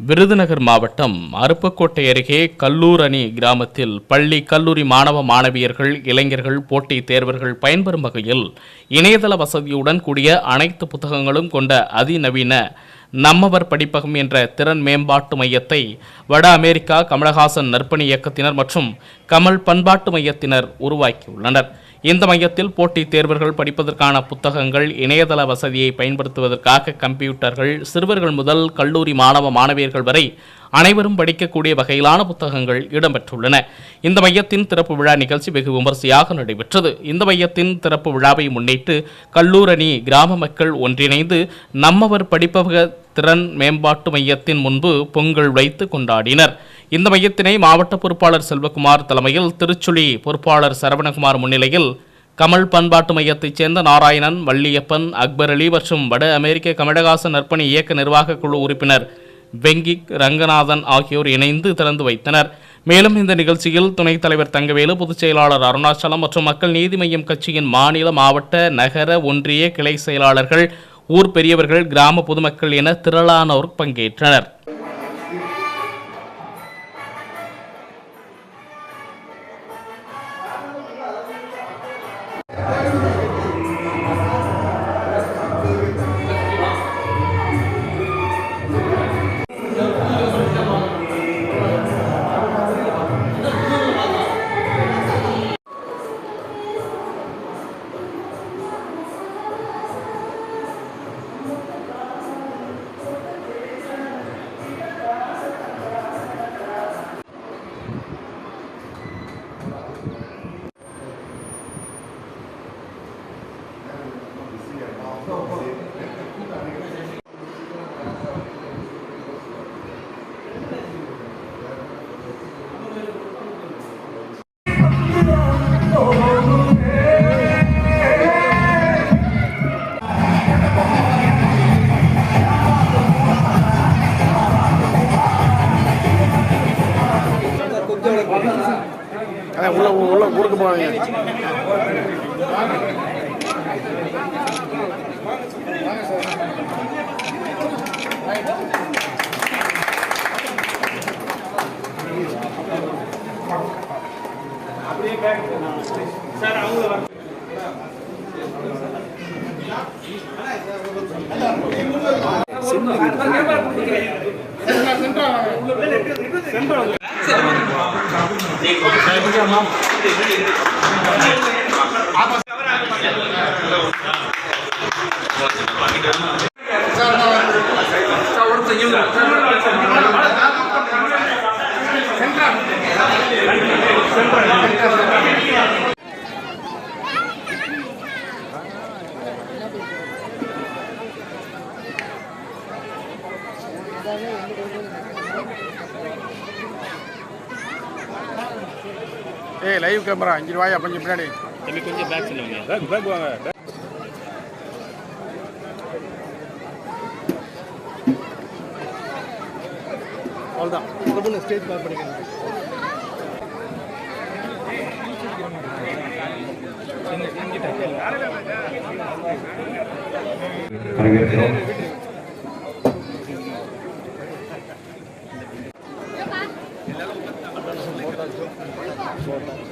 விருதுநகர் மாவட்டம் அருப்பக்கோட்டை அருகே கல்லூர் அணி கிராமத்தில் பள்ளி கல்லூரி மாணவ மாணவியர்கள் இளைஞர்கள் போட்டித் தேர்வர்கள் பயன்பெறும் வகையில் இணையதள வசதியுடன் கூடிய அனைத்து புத்தகங்களும் கொண்ட அதிநவீன நம்மவர் படிப்பகம் என்ற திறன் மேம்பாட்டு மையத்தை வட அமெரிக்கா கமலஹாசன் நற்பணி இயக்கத்தினர் மற்றும் கமல் பண்பாட்டு மையத்தினர் உருவாக்கியுள்ளனர். இந்த மையத்தில் போட்டித் தேர்வர்கள் படிப்பதற்கான புத்தகங்கள் இணையதள வசதியை பயன்படுத்துவதற்காக கம்ப்யூட்டர்கள் சிறுவர்கள் முதல் கல்லூரி மாணவ மாணவியர்கள் வரை அனைவரும் படிக்கக்கூடிய வகையிலான புத்தகங்கள் இடம்பெற்றுள்ளன. இந்த மையத்தின் திறப்பு விழா நிகழ்ச்சி வெகு விமரிசையாக நடைபெற்றது. இந்த மையத்தின் திறப்பு விழாவை முன்னிட்டு கல்லூரணி கிராம மக்கள் ஒன்றிணைந்து நம்மவர் படிப்பக திறன் மேம்பாட்டு மையத்தின் முன்பு பொங்கல் வைத்து கொண்டாடினர். இந்த மையத்தினை மாவட்ட பொறுப்பாளர் செல்வகுமார் தலைமையில் திருச்சுழி பொறுப்பாளர் சரவணகுமார் முன்னிலையில் கமல் பண்பாட்டு மையத்தைச் சேர்ந்த நாராயணன் வள்ளியப்பன் அக்பர் அலி மற்றும் வட அமெரிக்க கமலஹாசன் நற்பணி இயக்க நிர்வாக குழு உறுப்பினர் வெங்கிக் ரங்கநாதன் ஆகியோர் இணைந்து திறந்து வைத்தனர். மேலும் இந்த நிகழ்ச்சியில் துணைத் தலைவர் தங்கவேலு பொதுச் செயலாளர் அருணாச்சலம் மற்றும் மக்கள் நீதி மய்யம் கட்சியின் மாநில மாவட்ட நகர ஒன்றிய கிளை செயலாளர்கள் ஊர் பெரியவர்கள் கிராம பொதுமக்கள் என திரளானோர் பங்கேற்றனர். கொடுக்க போறாங்க. சார் அவங்கள ใช่พระเจ้า ஏய் லைவ் கேமரா அஞ்சு ரூபாயா கொஞ்சம் பின்னாடி. கொஞ்சம் பேக் சொல்லுங்க. பேக் பேக் வாங்க. அவ்வளோதான் ஸ்டேஜ் பேக் பண்ணிக்கலாம் வரவேற்கிறோம். Jordan.